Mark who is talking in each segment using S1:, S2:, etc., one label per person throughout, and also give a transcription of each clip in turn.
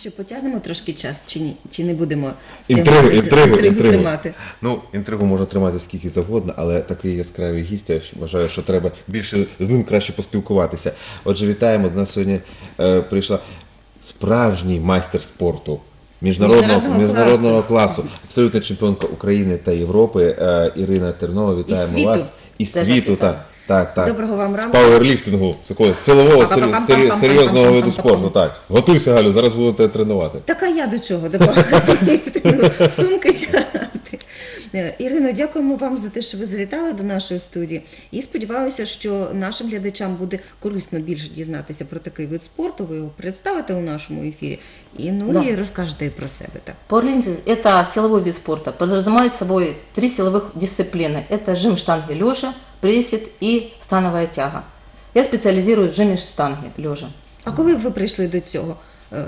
S1: Що, потягнемо трошки час чи ні? Чи не будемо
S2: Інтригу, інтригу, інтригу.
S1: тримати?
S2: Ну, інтригу можна тримати скільки завгодно, але такий яскравий гість, я вважаю, що треба більше з ним краще поспілкуватися. Отже, вітаємо. До нас сьогодні е, прийшла справжній майстер спорту. Міжнародного,
S1: Міжнародного
S2: міжнародного класу, абсолютна чемпіонка України та Європи е, Ірина Тернова. Вітаємо
S1: світу.
S2: вас і світу. Так, так, так.
S1: Доброго вам
S2: З
S1: ранку.
S2: пауерліфтингу, з такого силового сер- серйозного виду спорту. Так. Готуйся, Галю, зараз будете тренувати.
S1: Така я до чого до пауерліфтингу? Сумки Е, Ірино, дякуємо вам за те, що ви завітали до нашої студії. І сподіваюся, що нашим глядачам буде корисно більше дізнатися про такий вид спорту. Ви його представите у нашому ефірі. І ну
S3: Да.
S1: і розкажете і про себе. Так.
S3: Пауэрлифтинг – это силовой вид спорта. Подразумевает собой три силовых дисциплины. Это жим штанги лежа, пресед и становая тяга. Я специализируюсь в жиме штанги лежа.
S1: А коли ви прийшли до цього е,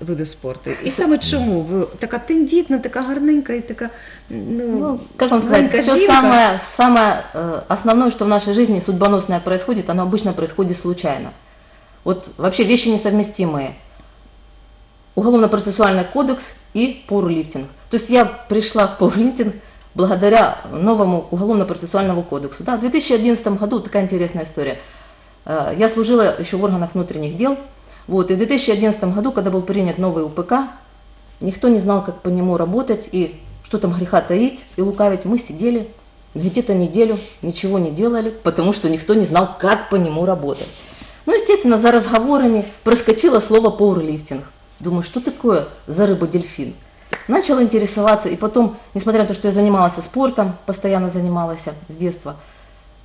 S1: виду спорту? І саме чому? Ви така тендітна, така гарненька і така. Ну,
S3: Ну, как вам сказать,
S1: маленькая
S3: все
S1: жінка.
S3: самое, самое э, основное, что в нашей жизни судьбоносное происходит, оно обычно происходит случайно. Вот вообще вещи несовместимые. Уголовно-процессуальный кодекс и пауэрлифтинг. То есть я пришла в пауэрлифтинг благодаря новому уголовно-процессуальному кодексу. Да, в 2011 году такая интересная история. Э, Я служила еще в органах внутренних дел. вот, и в 2011 году, когда был принят новый УПК, никто не знал, как по нему работать и что там греха таить и лукавить. Мы сидели где-то неделю, ничего не делали, потому что никто не знал, как по нему работать. Ну, естественно, за разговорами проскочило слово пауэрлифтинг. Думаю, что такое за рыба-дельфин? Начала интересоваться, и потом, несмотря на то, что я занималась спортом, постоянно занималась с детства,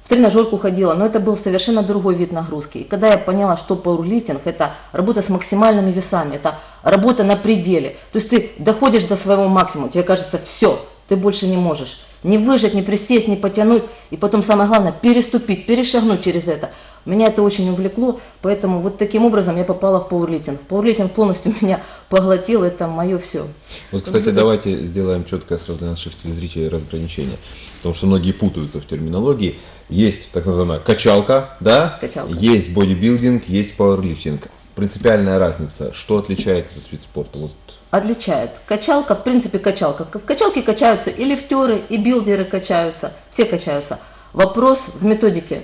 S3: в тренажерку ходила, но это был совершенно другой вид нагрузки. И когда я поняла, что пауэрлифтинг – это работа с максимальными весами, это работа на пределе. То есть ты доходишь до своего максимума, тебе кажется, все, ты больше не можешь. Не выжать, не присесть, не потянуть. И потом самое главное – переступить, перешагнуть через это. Меня это очень увлекло, поэтому вот таким образом я попала в пауэрлифтинг. Пауэрлифтинг полностью меня поглотил, это мое все.
S2: Вот, кстати, давайте сделаем четкое сразу для наших телезрителей разграничение. Потому что многие путаются в терминологии. Есть так называемая качалка, да?
S3: Качалка.
S2: Есть бодибилдинг, есть пауэрлифтинг. Принципиальная разница. Что отличает этот вид спорта? Вот
S3: отличает. Качалка, в принципе, качалка. В качалке качаются и лифтеры, и билдеры качаются, все качаются. Вопрос в методике.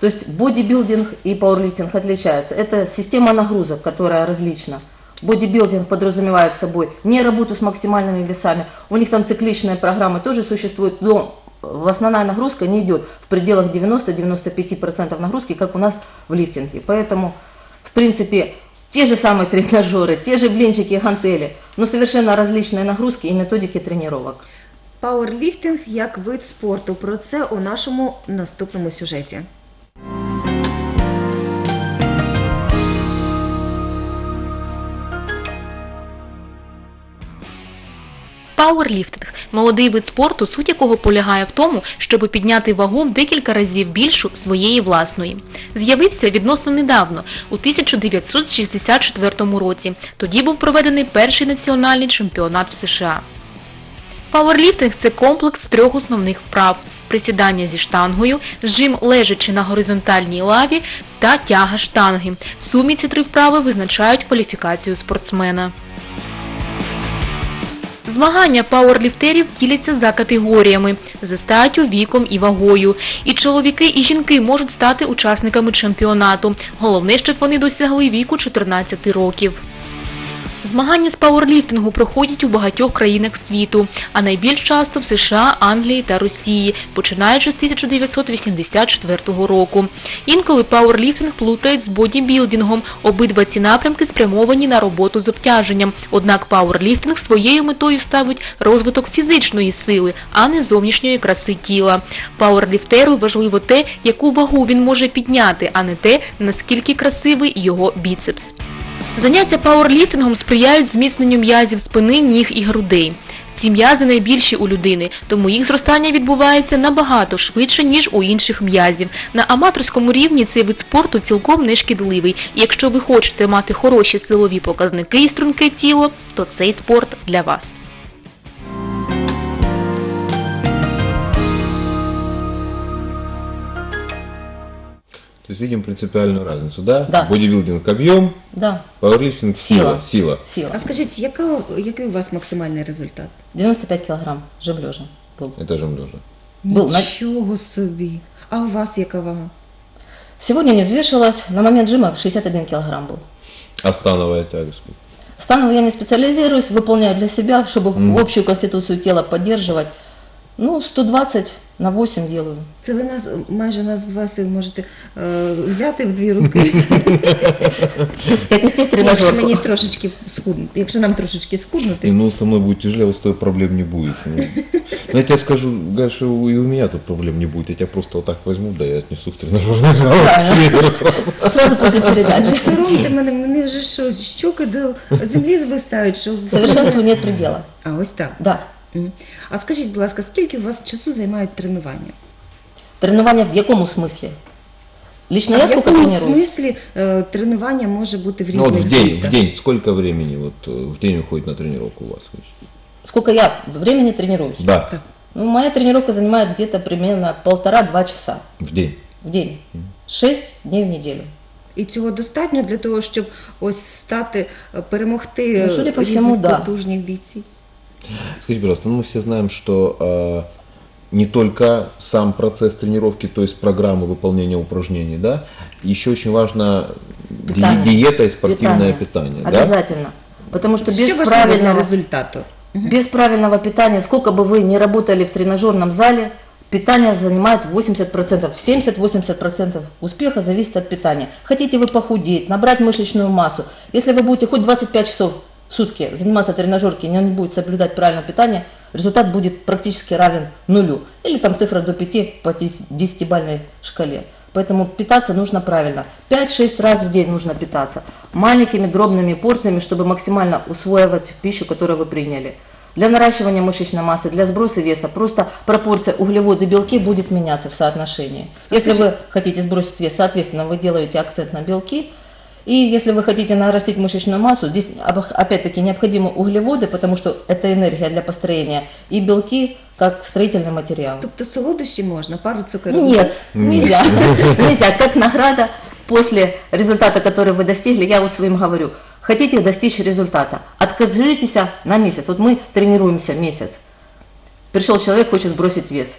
S3: То есть бодибилдинг и пауэрлифтинг отличаются. Это система нагрузок, которая различна. Бодибилдинг подразумевает собой не работу с максимальными весами. У них там цикличные программы тоже существуют, но основная нагрузка не идет в пределах 90-95% нагрузки, как у нас в лифтинге. Поэтому, в принципе, те же самые тренажеры, те же блинчики и гантели, но совершенно различные нагрузки и методики тренировок.
S1: Пауерліфтинг як вид спорту. Про це у нашому наступному сюжеті.
S4: Пауерліфтинг молодий вид спорту, суть якого полягає в тому, щоб підняти вагу в декілька разів більшу своєї власної. З'явився відносно недавно, у 1964 році. Тоді був проведений перший національний чемпіонат в США. Пауерліфтинг – це комплекс трьох основних вправ: присідання зі штангою, жим лежачи на горизонтальній лаві та тяга штанги. В сумі ці три вправи визначають кваліфікацію спортсмена. Змагання пауерліфтерів діляться за категоріями за статтю, віком і вагою. І чоловіки, і жінки можуть стати учасниками чемпіонату. Головне, щоб вони досягли віку 14 років. Змагання з пауерліфтингу проходять у багатьох країнах світу, а найбільш часто в США, Англії та Росії, починаючи з 1984 року. Інколи пауерліфтинг плутають з бодібілдингом. Обидва ці напрямки спрямовані на роботу з обтяженням. Однак пауерліфтинг своєю метою ставить розвиток фізичної сили, а не зовнішньої краси тіла. Пауерліфтеру важливо те, яку вагу він може підняти, а не те, наскільки красивий його біцепс. Заняття пауерліфтингом сприяють зміцненню м'язів спини, ніг і грудей. Ці м'язи найбільші у людини, тому їх зростання відбувається набагато швидше, ніж у інших м'язів. На аматорському рівні цей вид спорту цілком нешкідливий. Якщо ви хочете мати хороші силові показники і струнке тіло, то цей спорт для вас.
S2: То есть видим принципиальную разницу, да?
S3: Да.
S2: Бодибилдинг объем,
S3: Да,
S2: пауэрлифтинг сила.
S3: Сила.
S2: Сила.
S3: сила.
S1: А скажіть, яка, який у вас максимальний результат?
S3: 95 килограмм жим лежа был.
S2: Это же лежа.
S3: Был на-
S1: Нічого собі. А у вас яка вага?
S3: Сегодня не взвешивалась, на момент жима 61 килограмм был.
S2: А становая тяга сколько?
S3: Станово я не специализируюсь, выполняю для себя, чтобы общую конституцию тела поддерживать. Ну, 120 на 8 делаю.
S1: Це ви нас майже нас з вас можете е, взяти в дві руки.
S3: И отнести в
S1: Якщо
S3: тренажерку.
S1: мені трошечки скуднути, якщо нам трошечки
S2: И,
S1: скуднути,
S2: ну, со мной будет тяжелее, у вас той проблем не будет. Ну, Но я тебе скажу, Галь, что и у меня тут проблем не будет. Я тебя просто вот так возьму, да, я отнесу в тренажерный зал.
S3: Правильно.
S2: тренеру сразу.
S3: Сразу после передачи.
S1: соромте мене, мене вже що, щоки до землі звисають, що
S3: Совершенству нет предела.
S1: А ось так.
S3: Да.
S1: Мгм. А скажіть, будь ласка, скільки у вас часу займають тренування?
S3: Тренування в якому смысле? Лично
S1: а
S3: я
S1: в
S3: сколько
S1: якому
S3: тренируюсь?
S1: смислі е, тренування може бути в
S2: Ну, вот
S1: різних
S2: в день, в
S1: змістах?
S2: день сколько времени вот э, в день уходит на тренировку у вас?
S3: Сколько я времени тренируюсь?
S2: Да,
S1: Так.
S3: Ну, моя тренировка занимает где-то примерно полтора-два часа
S2: в день.
S3: в день. Шесть дней в неделю.
S1: І цього достатньо для того, щоб ось стати, е, перемогти
S3: Ну, судя по
S1: е,
S3: всьому,
S1: різних
S3: да.
S1: потужних бійців.
S2: Скажите, пожалуйста, ну мы все знаем, что э, не только сам процесс тренировки, то есть программы выполнения упражнений, да, еще очень важно
S3: Питание.
S2: диета и спортивное питание, да?
S3: Обязательно. Потому что без правильного,
S1: результату?
S3: без правильного питания, сколько бы вы ни работали в тренажерном зале, питание занимает 80%. 70-80% успеха зависит от питания. Хотите вы похудеть, набрать мышечную массу. Если вы будете хоть 25 часов сутки заниматься но не будет соблюдать правильное питание, результат будет практически равен нулю. Или там цифра до 5 по 10-бальной шкале. Поэтому питаться нужно правильно. 5-6 раз в день нужно питаться. Маленькими дробными порциями, чтобы максимально усвоивать пищу, которую вы приняли. Для наращивания мышечной массы, для сброса веса просто пропорция углеводы белки будет меняться в соотношении. Если вы хотите сбросить вес, соответственно, вы делаете акцент на белки. И если вы хотите нарастить мышечную массу, здесь опять-таки необходимы углеводы, потому что это энергия для построения, и белки как строительный материал.
S1: Тобто солодощі можна, пару цукерок.
S3: Нет, нельзя. Нельзя. Как награда после результата, который вы достигли, я вот своим говорю, хотите достичь результата, откажитесь на месяц. Вот мы тренируемся месяц. Пришел человек, хочет сбросить вес.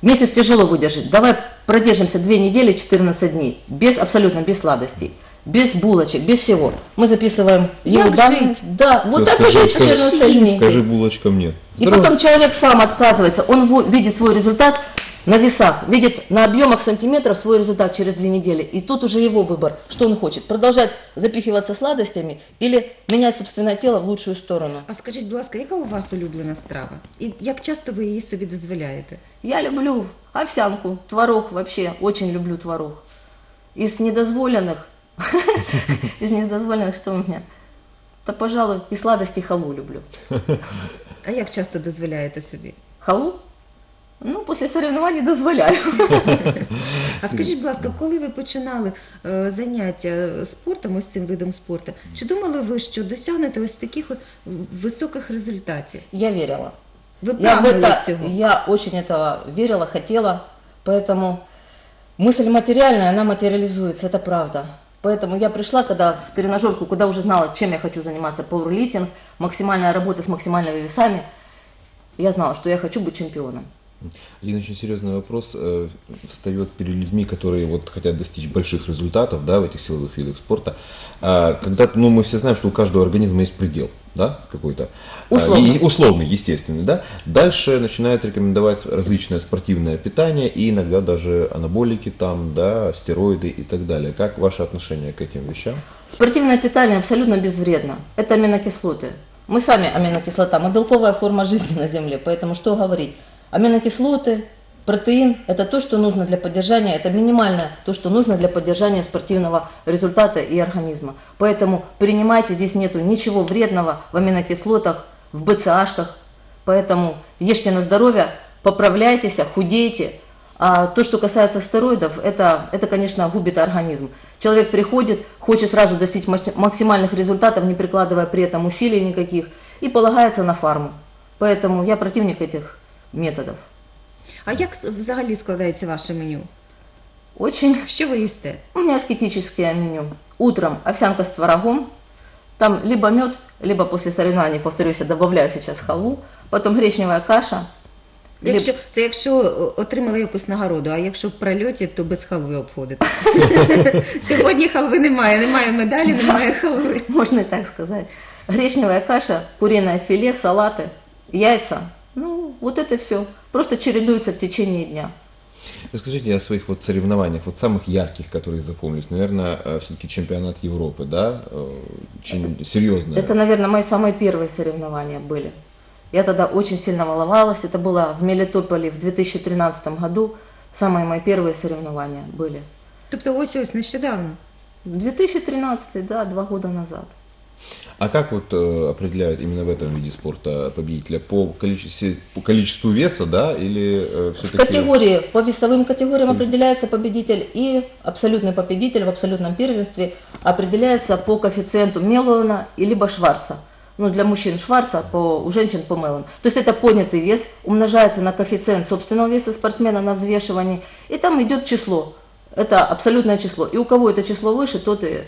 S3: Месяц тяжело выдержать. Давай продержимся 2 недели, 14 дней. Без, абсолютно без сладостей Без булочек, без всего. Мы записываем
S1: Як
S3: его данные.
S1: жить?
S3: Да, вот
S2: Всё,
S3: так и
S2: скажи,
S3: жить
S2: скажи,
S3: 14 дней.
S2: Скажи булочкам нет.
S3: И
S2: Здорово.
S3: потом человек сам отказывается, он во- видит свой результат на весах, видит на объемах сантиметров свой результат через две недели. И тут уже его выбор, что он хочет. Продолжать запихиваться сладостями или менять собственное тело в лучшую сторону.
S1: А скажіть, будь ласка, яка у вас улюблена страва? І як часто ви її собі дозволяєте?
S3: Я люблю овсянку, творог вообще, очень люблю творог. Из недозволенных, из недозволенных, что у меня? Да, пожалуй, и сладости халу люблю.
S1: А як часто дозволяєте собі?
S3: Халу? Ну, после соревнований дозволяю.
S1: А скажіть, будь ласка, коли ви починали е, заняття спортом, ось цим видом спорту, чи думали ви, що досягнете ось таких от високих результатів?
S3: Я верила.
S1: Ви
S3: Я, в
S1: прагнули
S3: это,
S1: цього?
S3: я очень этого верила, хотела, поэтому мысль материальная, она материализуется, это правда. Поэтому я пришла, когда в тренажерку, куда уже знала, чем я хочу заниматься, пауэрлифтинг, максимальная работа с максимальными весами, я знала, что я хочу быть чемпионом.
S2: Один очень серьезный вопрос э, встает перед людьми, которые вот хотят достичь больших результатов да, в этих силовых видах спорта. А, когда, ну, мы все знаем, что у каждого организма есть предел, да, какой-то. А,
S3: Условный.
S2: и- условный, естественный, да. Дальше начинают рекомендовать различное спортивное питание и иногда даже анаболики там, да, стероиды и так далее. Как ваше отношение к этим вещам?
S3: Спортивное питание абсолютно безвредно. Это аминокислоты. Мы сами аминокислота, мы белковая форма жизни на Земле, поэтому что говорить? Аминокислоты, протеин – это то, что нужно для поддержания, это минимальное то, что нужно для поддержания спортивного результата и организма. Поэтому принимайте, здесь нету ничего вредного в аминокислотах, в БЦАшках. Поэтому ешьте на здоровье, поправляйтесь, худейте, а то, что касается стероидов, это, это, конечно, губит организм. Человек приходит, хочет сразу достичь мак- максимальных результатов, не прикладывая при этом усилий никаких, и полагается на фарму. Поэтому я противник этих методов.
S1: А як взагалі складається ваше меню?
S3: Очень.
S1: Що ви їсте?
S3: У меня аскетическое меню. Утром овсянка с творогом, там либо мед, либо после соревнований, повторюсь, я добавляю сейчас халву, потом гречневая каша.
S1: Якщо це якщо отримали якусь нагороду, а якщо в прольоті, то без халви обходите. Сьогодні халви немає, немає медалі, немає халви.
S3: Можно и так сказать. Гречневая каша, куриное филе, салаты, яйца. Ну, вот это все. Просто чередуется в течение дня.
S2: Расскажите о своих вот соревнованиях, вот самых ярких, которые запомнились. Наверное, все-таки чемпионат Европы, да? Э, Очень серьезно.
S3: Это, наверное, мои самые первые соревнования были. Я тогда очень сильно волновалась. Это было в Мелитополе в 2013 году. Самые мои первые соревнования были.
S1: Тобто ось ось нещодавно.
S3: 2013, да, два года назад.
S2: А как вот э, определяют именно в этом виде спорта победителя? По количеству, по количеству веса, да? Или э,
S3: В
S2: все-таки...
S3: категории, по весовым категориям определяется победитель и абсолютный победитель в абсолютном первенстве определяется по коэффициенту Меллоуна и либо Шварца. Ну, для мужчин Шварца, по, у женщин по Меллоуну. То есть это поднятый вес, умножается на коэффициент собственного веса спортсмена на взвешивании, и там идет число. Это абсолютное число. И у кого это число выше, тот и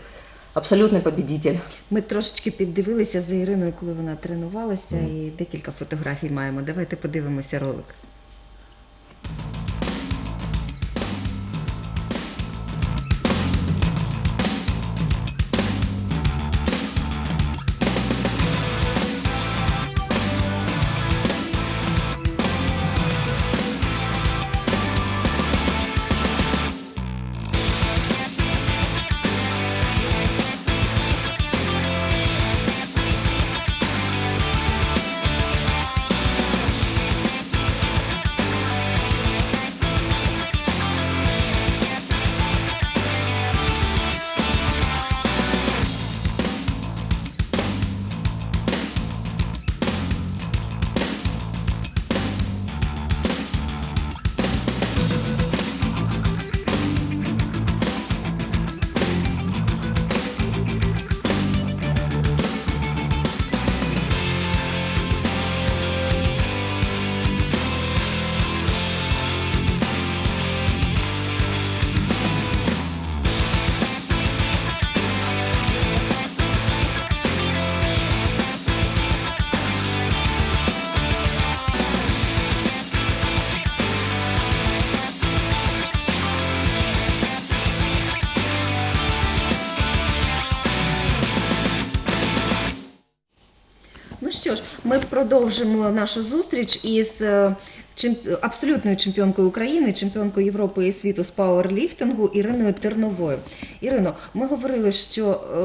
S3: абсолютный победитель.
S1: Ми трошечки піддивилися за Іриною, коли вона тренувалася, і декілька фотографій маємо. Давайте подивимося ролик. Ну що ж, ми продовжимо нашу зустріч із е, абсолютною чемпіонкою України, чемпіонкою Європи і світу з пауерліфтингу Іриною Терновою. Ірино, ми говорили, що е,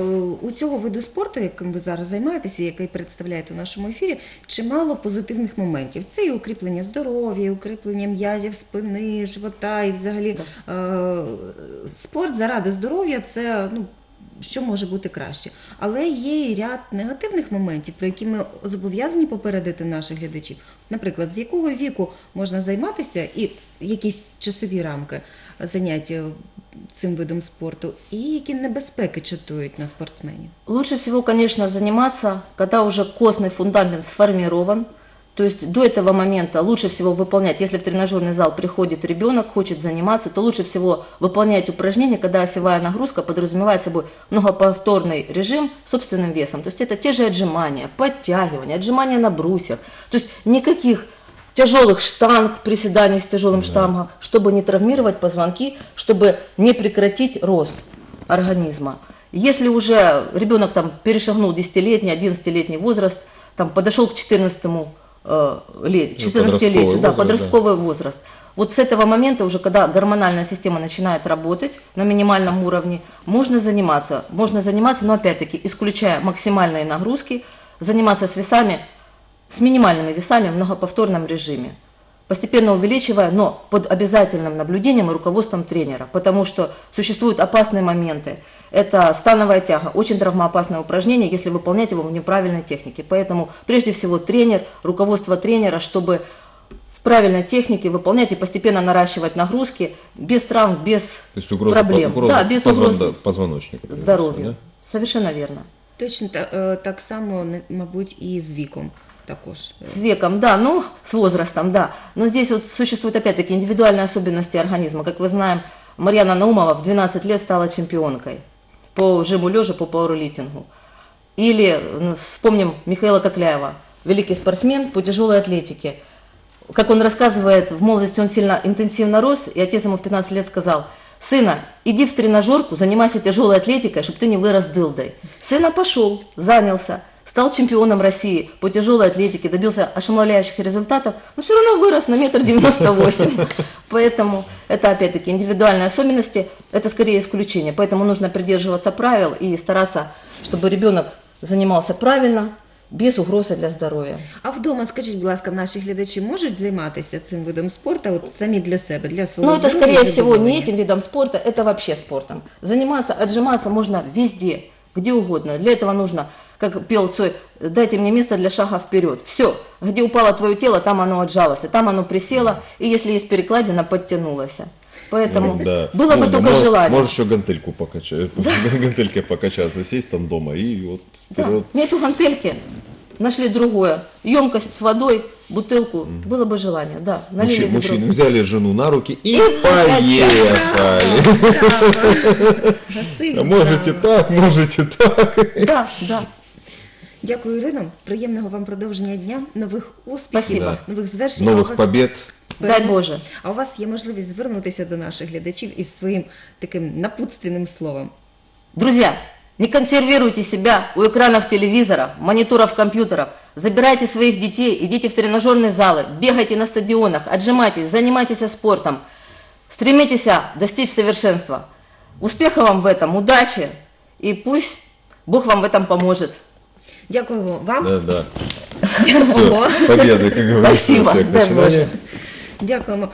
S1: у цього виду спорту, яким ви зараз займаєтеся, який представляєте у нашому ефірі, чимало позитивних моментів. Це і укріплення здоров'я, і укріплення м'язів, спини, живота, і взагалі е, спорт заради здоров'я це ну. Що може бути краще. Але є і ряд негативних моментів, про які ми зобов'язані попередити наших глядачів. Наприклад, з якого віку можна займатися і якісь часові рамки заняття цим видом спорту, і які небезпеки чатують на спортсменів.
S3: Лучше всего, конечно, заниматься, когда уже костный фундамент сформирован. То есть до этого момента лучше всего выполнять, если в тренажерный зал приходит ребенок, хочет заниматься, то лучше всего выполнять упражнения, когда осевая нагрузка подразумевает собой многоповторный режим собственным весом. То есть это те же отжимания, подтягивания, отжимания на брусьях. То есть никаких тяжелых штанг, приседаний с тяжелым штангом, чтобы не травмировать позвонки, чтобы не прекратить рост организма. Если уже ребенок там перешагнул 10-летний, 11-летний возраст, там подошел к 14 э, лет, 14-летию, да,
S2: подростковый возраст,
S3: подростковый возраст. Вот с этого момента уже, когда гормональная система начинает работать на минимальном уровне, можно заниматься. Можно заниматься, но опять-таки, исключая максимальные нагрузки, заниматься с весами, с минимальными весами в многоповторном режиме. Постепенно увеличивая, но под обязательным наблюдением и руководством тренера, потому что существуют опасные моменты. Это становая тяга, очень травмоопасное упражнение, если выполнять его в неправильной технике. Поэтому прежде всего тренер, руководство тренера, чтобы в правильной технике выполнять и постепенно наращивать нагрузки без травм, без
S2: То есть угроза,
S3: проблем.
S2: угроза
S3: да, без
S2: позвон-
S3: угроз
S2: позвоночника.
S3: здоровью.
S2: всего,
S3: Совершенно верно.
S1: Точно е, так само, мабуть, і з віком також.
S3: С веком, да, ну, с возрастом, да. Но здесь вот существуют опять-таки индивидуальные особенности организма. Как вы знаем, Марьяна Наумова в 12 лет стала чемпионкой по жиму лежа, по пауэрлифтингу. Или ну, вспомним Михаила Кокляева, великий спортсмен по тяжелой атлетике. Как он рассказывает, в молодости он сильно интенсивно рос, и отец ему в 15 лет сказал, сына, иди в тренажерку, занимайся тяжелой атлетикой, чтобы ты не вырос дылдой. Сына пошел, занялся, стал чемпионом России по тяжелой атлетике, добился ошеломляющих результатов, но все равно вырос на метр девяносто восемь. Поэтому это опять-таки индивидуальные особенности, это скорее исключение. Поэтому нужно придерживаться правил и стараться, чтобы ребенок занимался правильно, без угрозы для здоров'я.
S1: А вдома, скажіть, будь ласка, наші глядачі можуть займатися цим видом спорту от самі для себе, для свого
S3: Но Ну, это,
S1: здоров'я
S3: скорее
S1: і
S3: всего, не
S1: задоволення?
S3: этим видом спорта, это вообще спортом. Заниматься, отжиматься можно везде, где угодно. Для этого нужно, как пел Цой, дайте мне место для шага вперед. Все, где упало твое тело, там оно отжалось, и там оно присело, и если есть перекладина, подтянулось. Поэтому
S2: Ну, да.
S3: было бы
S2: Ну,
S3: только
S2: мож-
S3: желание.
S2: Можешь еще гантельку покачать, гантельке покачаться, сесть там дома и вот
S3: Да.
S2: вперед.
S3: Нету гантельки, нашли другое. Емкость с водой, бутылку, было бы желание, да. Налили
S2: Мужчины, взяли жену на руки и,
S3: покачали.
S2: поехали. Можете так, можете так.
S3: Да, да.
S1: Дякую, Ірино. Приємного вам продовження дня, нових успіхів,
S3: Спасибо.
S1: нових звершень. А у
S2: Новых
S1: вас
S2: побед.
S3: Дай Боже.
S1: А у вас є можливість звернутися до наших глядачів із своїм таким напутственним словом.
S3: Друзья, не консервируйте себя у экранов телевизоров, мониторов компьютеров. Забирайте своих детей, идите в тренажерные залы, бегайте на стадионах, отжимайтесь, занимайтесь спортом. Стремитесь достичь совершенства. Успеха вам в этом, удачи, и пусть Бог вам в этом поможет.
S1: Дякую вам.
S2: Да, да.
S1: Дякуємо.
S2: Все, победы, как говорится.
S3: Спасибо,
S2: всех
S3: дай
S2: начинаний.
S3: Боже.
S1: Дякуємо.